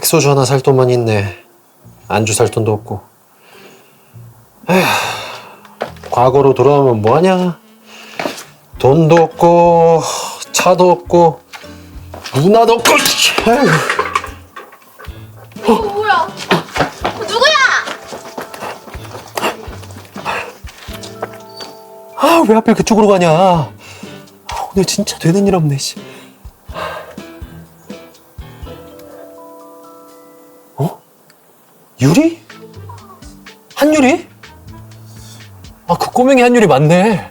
핵소주 하나 살 돈만 있네. 안주 살 돈도 없고. 에휴, 과거로 돌아오면 뭐하냐? 돈도 없고, 차도 없고, 문화도 없고, 에휴. 어, 뭐야? 누구야? 아, 왜 하필 그쪽으로 가냐? 아, 오늘 진짜 되는 일 없네, 씨. 유리? 한유리? 아, 그 꼬맹이 한유리 맞네.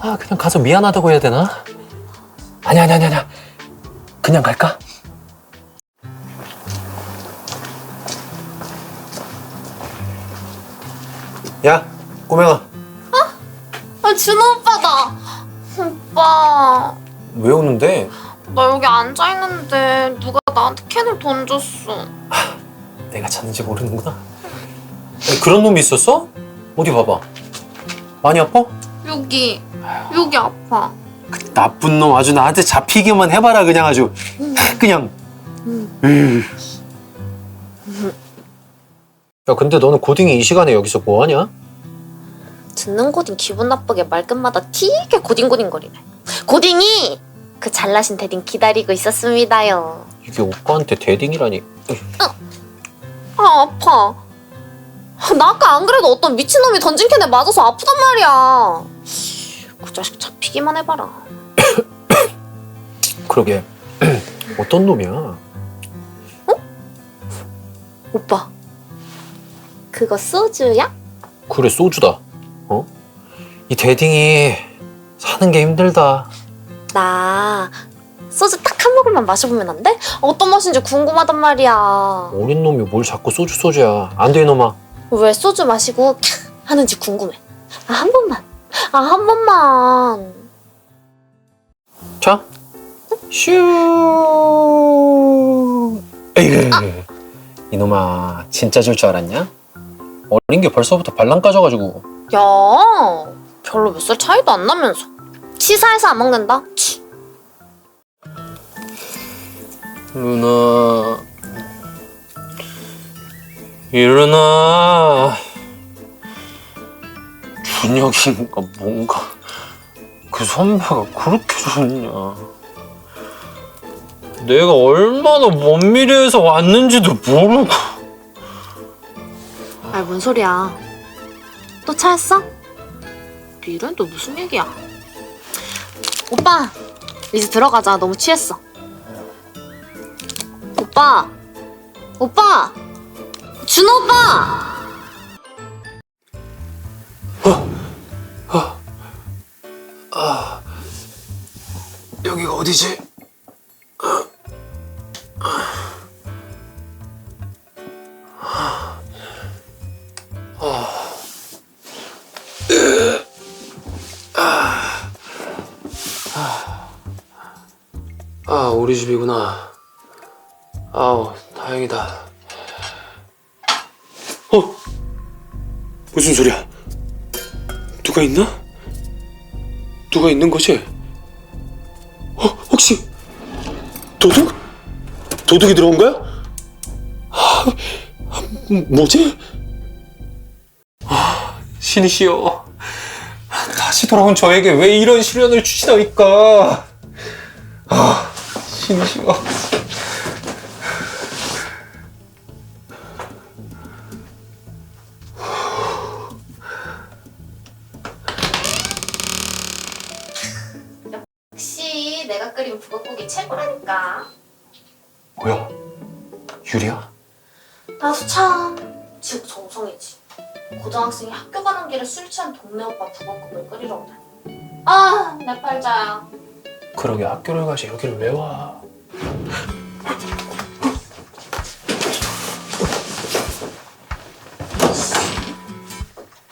아, 그냥 가서 미안하다고 해야 되나? 아니, 아니, 아니, 아니. 그냥 갈까? 야, 꼬맹아. 아, 준호 오빠다. 오빠, 왜 오는데? 나 여기 앉아 있는데 누가 나한테 캔을 던졌어. 내가 찾는지 모르는구나. 아니, 그런 놈이 있었어? 어디 봐봐. 많이 아파? 여기, 여기 아파. 그 나쁜 놈 아주 나한테 잡히기만 해봐라 그냥 아주 그냥. 으. 야 근데 너는 고딩이 이 시간에 여기서 뭐 하냐? 듣는 고딩 기분 나쁘게 말끝마다 튀게 고딩고딩거리네. 고딩이 그 잘나신 대딩 기다리고 있었습니다요. 이게 오빠한테 대딩이라니. 아 아파. 아, 나 아까 안 그래도 어떤 미친놈이 던진 캔에 맞아서 아프단 말이야. 그 자식 잡히기만 해봐라. 그러게 어떤 놈이야? 오빠, 그거 소주야? 그래 소주다. 어? 이 대딩이 사는 게 힘들다. 나 소주 모금만 마셔보면 안 돼? 어떤 맛인지 궁금하단 말이야. 어린 놈이 뭘 자꾸 소주 소주야. 안 돼 이놈아. 왜 소주 마시고 캬 하는지 궁금해. 아, 한 번만. 아, 한 번만. 자, 슈. 에이그. 이놈아, 진짜 줄 줄 알았냐? 어린 게 벌써부터 발랑 까져가지고. 야, 별로 몇 살 차이도 안 나면서. 치사해서 안 먹는다. 치. 루나. 일어나. 준혁인가 뭔가. 그 선배가 그렇게 좋냐. 내가 얼마나 먼 미래에서 왔는지도 모르고. 아, 뭔 소리야. 또 차였어? 이런 또 무슨 얘기야? 오빠, 이제 들어가자. 너무 취했어. 오빠, 오빠, 준호 오빠. 여기가 어디지? 누가 있나? 누가 있는 거지? 어, 혹시 도둑? 도둑이 들어온 거야? 아, 아, 뭐지? 아, 신이시여. 다시 돌아온 저에게 왜 이런 시련을 주시나이까? 아, 신이시여. 끓인 북엇국이 최고라니까. 뭐야? 유리야? 나도 참 지옥 정성이지. 고등학생이 학교 가는 길에 술 취한 동네 오빠 북엇국을 끓이러 오다니. 아, 내 팔자야. 그러게 학교를 가시 여기를 왜 와?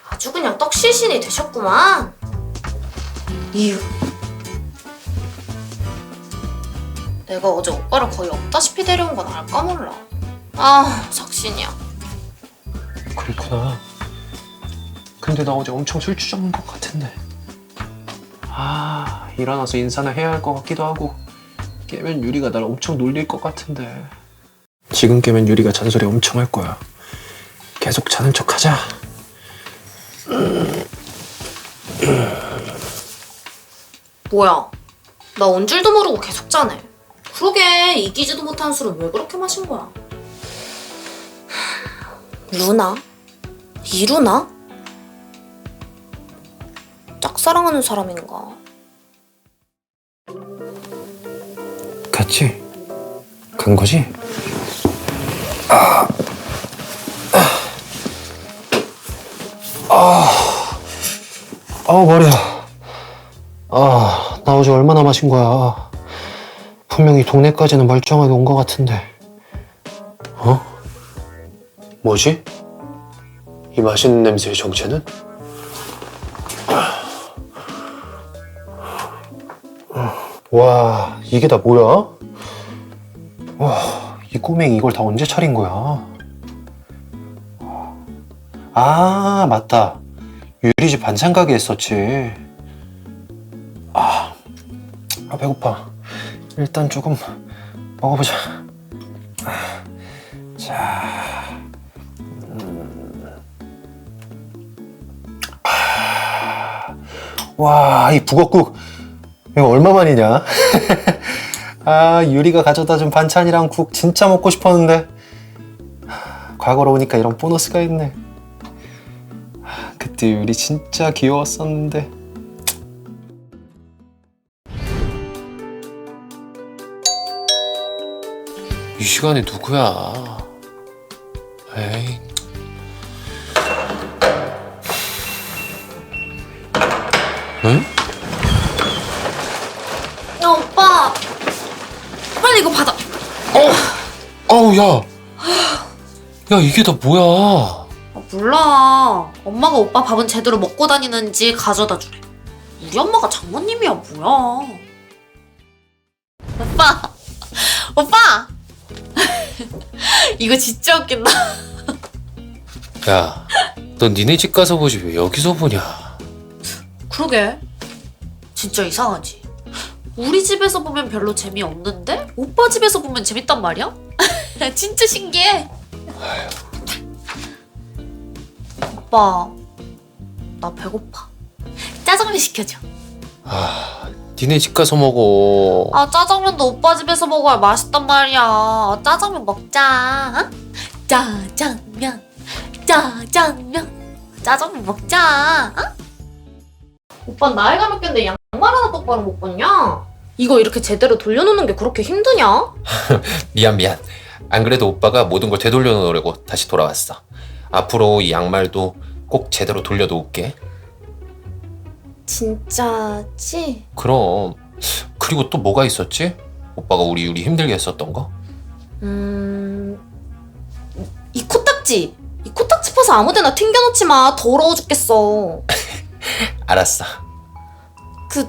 아주 그냥 떡실신이 되셨구만. 이유. 내가 어제 오빠를 거의 없다시피 데려온 건 알까 몰라. 아, 작신이야. 그렇구나. 근데 나 어제 엄청 술 취한 것 같은데. 아, 일어나서 인사는 해야 할 것 같기도 하고 깨면 유리가 날 엄청 놀릴 것 같은데. 지금 깨면 유리가 잔소리 엄청 할 거야. 계속 자는 척 하자. 뭐야? 나 온 줄도 모르고 계속 자네. 그러게 이기지도 못한 술은 왜 그렇게 마신 거야? 루나? 이루나? 짝사랑하는 사람인가? 같이 간 거지? 아, 아, 아, 머리야. 아, 나 어제 얼마나 마신 거야. 분명히 동네까지는 멀쩡하게 온 것 같은데. 어? 뭐지? 이 맛있는 냄새의 정체는? 와, 이게 다 뭐야? 와, 이 꼬맹이 이걸 다 언제 차린 거야? 아, 맞다. 유리집 반찬 가게 했었지. 아, 아 배고파. 일단 조금 먹어보자. 아, 자, 음. 아, 와, 이 북엇국 이거 얼마만이냐? 아, 유리가 가져다 준 반찬이랑 국 진짜 먹고 싶었는데. 하, 과거로 오니까 이런 보너스가 있네. 하, 그때 유리 진짜 귀여웠었는데. 시간에 누구야? 에이. 응? 야 오빠 빨리 이거 받아 아우, 야. 야, 이게 다 뭐야? 아, 몰라 엄마가 오빠 밥은 제대로 먹고 다니는지 가져다 주래 우리 엄마가 장모님이야 뭐야 오빠 오빠 이거 진짜 웃긴다. 야, 넌 니네 집 가서 보지 왜 여기서 보냐? 그러게. 진짜 이상하지. 우리 집에서 보면 별로 재미없는데? 오빠 집에서 보면 재밌단 말이야? 진짜 신기해. 오빠 나 배고파. 짜장면 시켜줘 니네 집 가서 먹어. 아 짜장면도 오빠 집에서 먹어야 맛있단 말이야 짜장면 먹자 어? 짜장면 짜장면 짜장면 먹자 어? 오빠 나이가 몇 갠데 양말 하나 똑바로 못 벗냐? 이거 이렇게 제대로 돌려놓는 게 그렇게 힘드냐? 미안 미안. 안 그래도 오빠가 모든 걸 되돌려 놓으려고 다시 돌아왔어. 앞으로 이 양말도 꼭 제대로 돌려 놓을게. 진짜지? 그럼. 그리고 또 뭐가 있었지? 오빠가 우리 유리 힘들게 했었던 거? 음... 이 코딱지! 이 코딱지 퍼서 아무데나 튕겨놓지 마 더러워 죽겠어 알았어. 그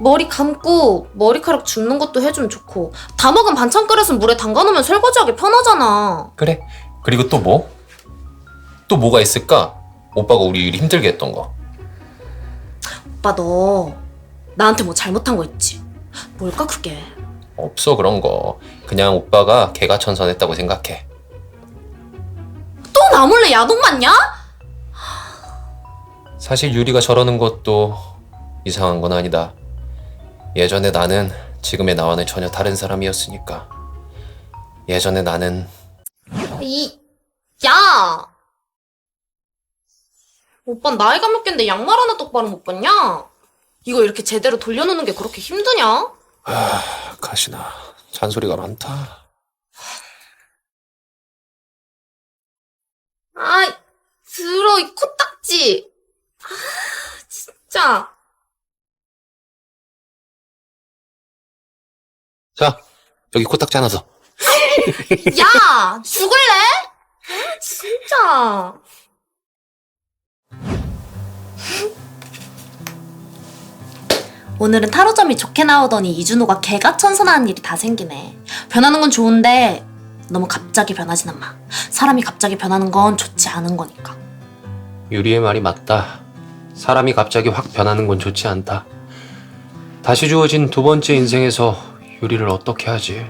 머리 감고 머리카락 줍는 것도 해주면 좋고 다 먹은 반찬 그릇은 물에 담가놓으면 설거지하기 편하잖아 그래. 그리고 또 뭐? 또 뭐가 있을까? 오빠가 우리 유리 힘들게 했던 거. 오빠 너 나한테 뭐 잘못한 거 있지? 뭘까 그게? 없어 그런 거. 그냥 오빠가 개가 천선했다고 생각해. 또 나 몰래 야동 맞냐? 사실 유리가 저러는 것도 이상한 건 아니다. 예전에 나는 지금의 나와는 전혀 다른 사람이었으니까. 예전에 나는 이... 야! 오빠 나이가 몇 갠데 양말 하나 똑바로 못 벗냐? 이거 이렇게 제대로 돌려놓는 게 그렇게 힘드냐? 가시나 잔소리가 많다. 아이, 들어, 이 코딱지! 아, 진짜. 자 여기 코딱지 하나 더. 야! 죽을래? 아, 진짜. 오늘은 타로점이 좋게 나오더니 이준호가 개가 천선하는 일이 다 생기네. 변하는 건 좋은데 너무 갑자기 변하지는 마. 사람이 갑자기 변하는 건 좋지 않은 거니까. 유리의 말이 맞다. 사람이 갑자기 확 변하는 건 좋지 않다. 다시 주어진 두 번째 인생에서 유리를 어떻게 하지?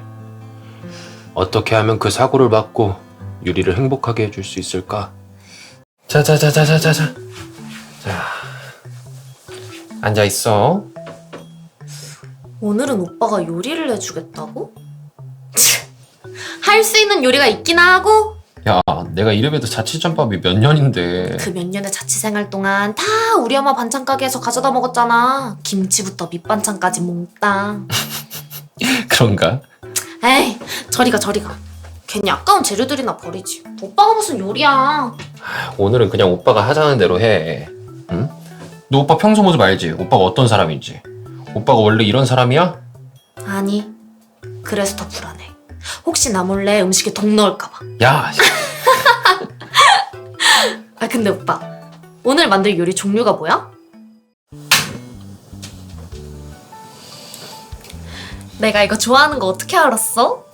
어떻게 하면 그 사고를 막고 유리를 행복하게 해줄 수 있을까? 자자자자자자자. 자. 앉아 있어. 오늘은 오빠가 요리를 해주겠다고? 할 수 있는 요리가 있긴 하고 야, 내가 이래봬도 자취전밥이 몇 년인데. 그 몇 년의 자취생활 동안 다 우리 엄마 반찬 가게에서 가져다 먹었잖아 김치부터 밑반찬까지 몽땅 그런가? 에이 저리가 저리가 괜히 아까운 재료들이나 버리지 오빠가 무슨 요리야 오늘은 그냥 오빠가 하자는 대로 해. 응? 너 오빠 평소 모습 알지? 오빠가 어떤 사람인지. 오빠가 원래 이런 사람이야? 아니 그래서 더 불안해 혹시 나 몰래 음식에 독 넣을까봐 야, 아 근데 오빠 오늘 만들 요리 종류가 뭐야? 내가 이거 좋아하는 거 어떻게 알았어?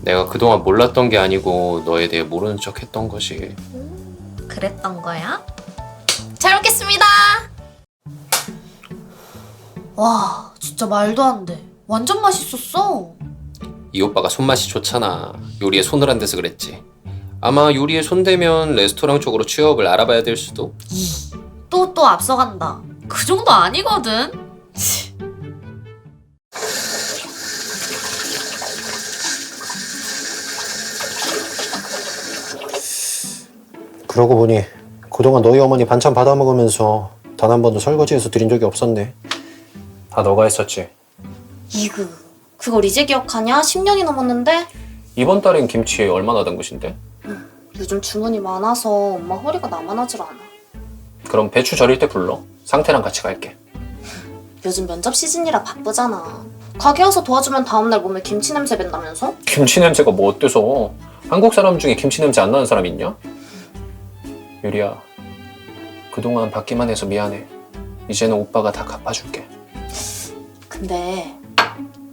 내가 그동안 몰랐던 게 아니고 너에 대해 모르는 척 했던 것이. 그랬던 거야? 잘 먹겠습니다. 와, 진짜 말도 안 돼. 완전 맛있었어. 이 오빠가 손맛이 좋잖아. 요리에 손을 안 대서 그랬지. 아마 요리에 손대면 레스토랑 쪽으로 취업을 알아봐야 될 수도. 또 또 앞서간다. 그 정도 아니거든. 그러고 보니 그동안 너희 어머니 반찬 받아 먹으면서 단 한 번도 설거지해서 드린 적이 없었네. 다 너가 했었지. 이그, 그걸 이제 기억하냐? 10년이 넘었는데? 이번 달엔 김치 얼마나 된 것인데? 요즘 주문이 많아서 엄마 허리가 나만하질 않아. 그럼 배추 절일 때 불러. 상태랑 같이 갈게. 요즘 면접 시즌이라 바쁘잖아. 가게 와서 도와주면 다음날 몸에 김치 냄새 밴다면서? 김치 냄새가 뭐 어때서? 한국 사람 중에 김치 냄새 안 나는 사람 있냐? 유리야, 그동안 받기만 해서 미안해. 이제는 오빠가 다 갚아줄게. 근데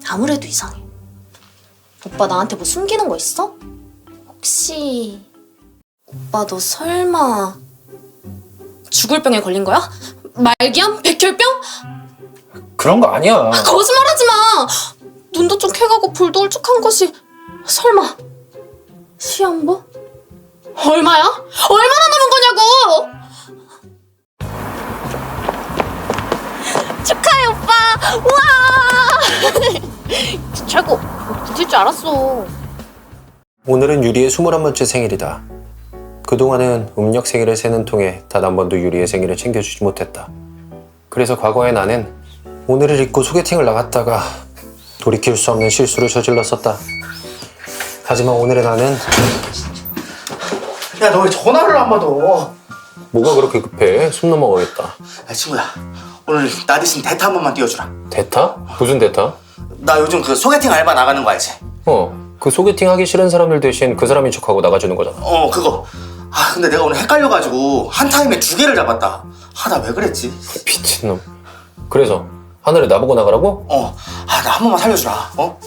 아무래도 이상해. 오빠 나한테 뭐 숨기는 거 있어? 혹시 오빠 너 설마 죽을 병에 걸린 거야? 말기암? 백혈병? 그런 거 아니야. 거짓말하지 마. 눈도 좀 쾌가고 볼도 울쭉한 것이 설마 시한부? 얼마야? 얼마나 남은 거냐고? 축하해 오빠. 우와. 최고. 붙을 줄 알았어. 오늘은 유리의 21번째 생일이다. 그동안은 음력 생일을 세는 통에 단 한 번도 유리의 생일을 챙겨주지 못했다. 그래서 과거의 나는 오늘을 잊고 소개팅을 나갔다가 돌이킬 수 없는 실수를 저질렀었다. 하지만 오늘의 나는 야, 너 왜 전화를 안 받아? 뭐가 그렇게 급해? 숨 넘어가겠다. 야, 친구야. 오늘 나 대신 대타 한 번만 띄워주라. 대타? 무슨 대타? 나 요즘 그 소개팅 알바 나가는 거 알지? 어, 그 소개팅 하기 싫은 사람들 대신 그 사람인 척하고 나가주는 거잖아. 어, 그거. 아, 근데 내가 오늘 헷갈려가지고 한 타임에 두 개를 잡았다. 아, 나 왜 그랬지? 미친놈. 그래서 하늘에 나보고 나가라고? 어, 아, 나 한 번만 살려주라. 어?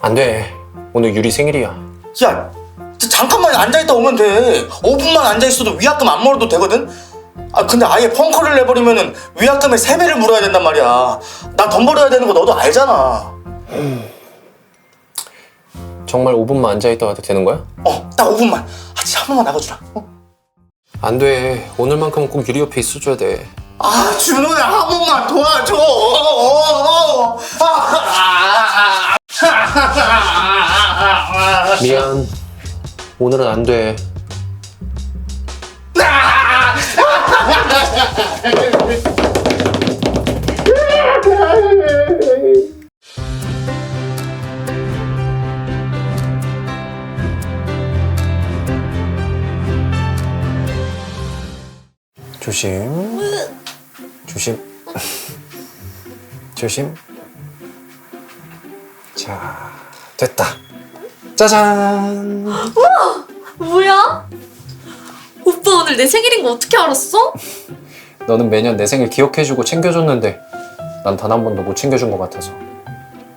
안 돼. 오늘 유리 생일이야. 야, 저 잠깐만 앉아있다 오면 돼. 5분만 앉아있어도 위약금 안 물어도 되거든? 아, 근데 아예 펑크를 내버리면은 위약금의 세 배를 물어야 된단 말이야. 나 돈 벌어야 되는 거 너도 알잖아. 정말 5분만 앉아있다 와도 되는 거야? 어, 딱 5분만. 아, 진짜 한 번만 나가주라. 어? 안 돼. 오늘만큼은 꼭 유리 옆에 있어줘야 돼. 아 준호야 한 번만 도와줘 어, 아, 미안. 오늘은 안 돼. 조심. 조심. 조심. 자, 됐다. 짜잔. 뭐야? 오빠 오늘 내 생일인 거 어떻게 알았어? 너는 매년 내 생일 기억해주고 챙겨줬는데 난 단 한 번도 못 챙겨준 것 같아서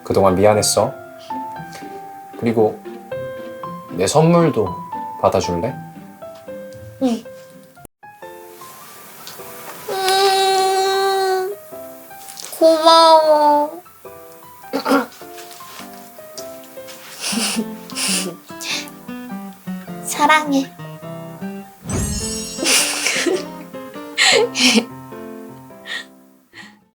그동안 미안했어. 그리고 내 선물도 받아줄래? 음, 고마워. 사랑해.